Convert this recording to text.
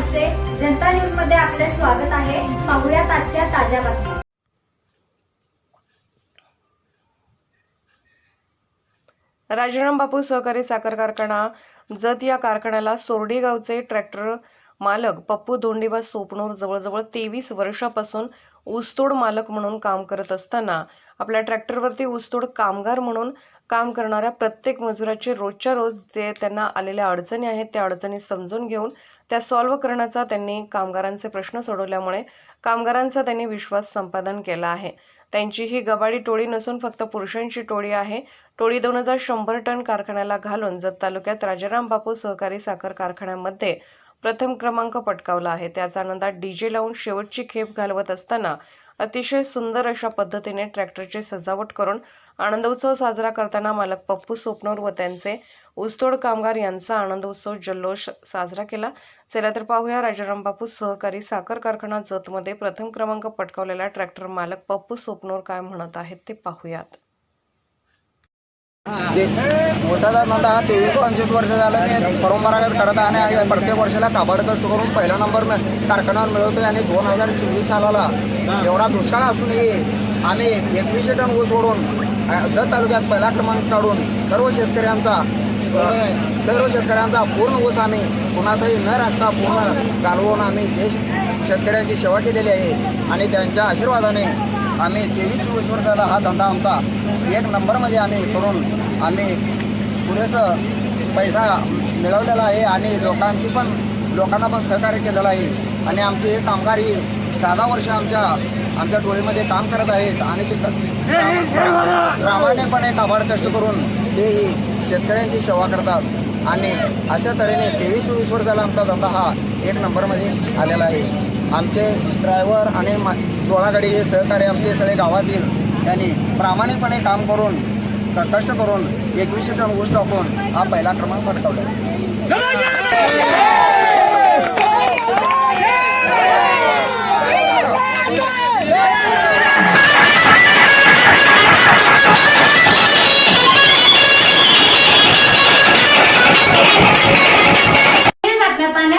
जनता न्यूजमध्ये आपले स्वागत आहे. पाहुयात आजच्या ताज्या बातम्या. राजाराम बापू सहकारी साखर कारखाना जत या कारखान्याला सोरडी गावचे ट्रॅक्टर मालक पप्पू धोंडीबा सोपणूर जवळजवळ तेवीस वर्षापासून ऊसतोड मालक म्हणून काम करत असताना आपल्या ट्रॅक्टरवरती ऊसतोड कामगार म्हणून काम करणाऱ्या प्रत्येक मजुराचे रोजच्या रोज जे त्यांना आलेल्या अडचणी आहेत त्या अडचणी समजून घेऊन त्या सॉल्व्ह करण्याचा त्यांनी कामगारांचे प्रश्न सोडवल्यामुळे कामगारांचा त्यांनी विश्वास संपादन केला आहे. त्यांची ही गबाडी टोळी नसून फक्त पुरुषांची टोळी आहे. टोळी दोन हजार शंभर टन कारखान्याला घालून जत तालुक्यात राजाराम बापू सहकारी साखर कारखान्यामध्ये प्रथम क्रमांक पटकावला आहे. त्याच आनंदात डीजे लावून शेवटची खेप घालवत असताना अतिशय सुंदर अशा पद्धतीने ट्रॅक्टरची सजावट करून आनंदोत्सव साजरा करताना मालक पप्पू सोपनोर व त्यांचे ऊसतोड कामगार यांचा आनंदोत्सव जल्लोष साजरा केला. चला तर पाहूया राजाराम बापू सहकारी साखर कारखाना जतमध्ये प्रथम क्रमांक पटकावलेला ट्रॅक्टर मालक पप्पू सोपनोर काय म्हणत आहेत ते पाहूयात. ते मोठाचा धंदा हा तेवीस पंचवीस वर्ष झालं मी परंपरागत करत आहे आणि प्रत्येक वर्षाला काबाड कष्ट करून पहिला नंबर कारखान्यावर मिळवतोय आणि दोन हजार चोवीस सालाला एवढा दुष्काळ असूनही आम्ही एकवीसशे टन ऊस ओढून जत तालुक्यात पहिला क्रमांक काढून सर्व शेतकऱ्यांचा सर्व शेतकऱ्यांचा पूर्ण ऊस आम्ही कुणाचाही न राखता पूर्ण घालवून आम्ही देश शेतकऱ्यांची सेवा केलेली आहे आणि त्यांच्या आशीर्वादाने आम्ही तेवीस चोवीस वर्षाला हा धंदा आमचा. एक नंबरमध्ये आम्ही करून आम्ही पुरेसं पैसा मिळवलेला आहे आणि लोकांची पण लोकांना पण सहकार्य केलेलं आहे. आणि आमचे हे कामगारी दहा वर्ष आमच्या आमच्या टोळीमध्ये काम करत आहेत आणि ते प्रामाणिकपणे काबाड कष्ट करून तेही शेतकऱ्यांची सेवा करतात. आणि अशा तऱ्हेने तेवीस चोवीस वर्षाला आमचा धंदा हा एक नंबरमध्ये आलेला आहे. आमचे ड्रायव्हर आणि मा- सोळा गाडी हे सहकारी आमचे सगळे गावातील यांनी प्रामाणिकपणे काम करून कष्ट करून एकवीसशे टन ऊस टाकून हा पहिला क्रमांक पटकावला Yeah!